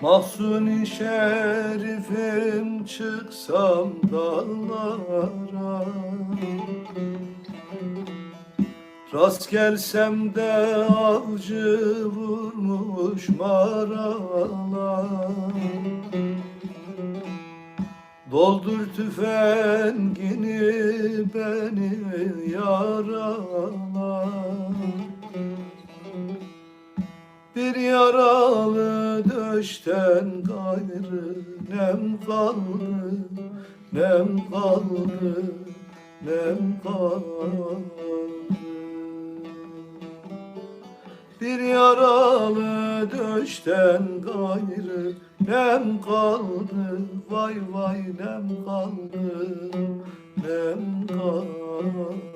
Mahzuni şerifim çıksam dağlara Rast gelsem de avcı vurmuş maralar. Doldur tüfengini beni yarala Bir yaralı döşten gayrı nem kaldı Nem kaldı, nem kaldı yaralı döşten gayrı nem kaldı. Vay vay nem kaldı, nem kaldı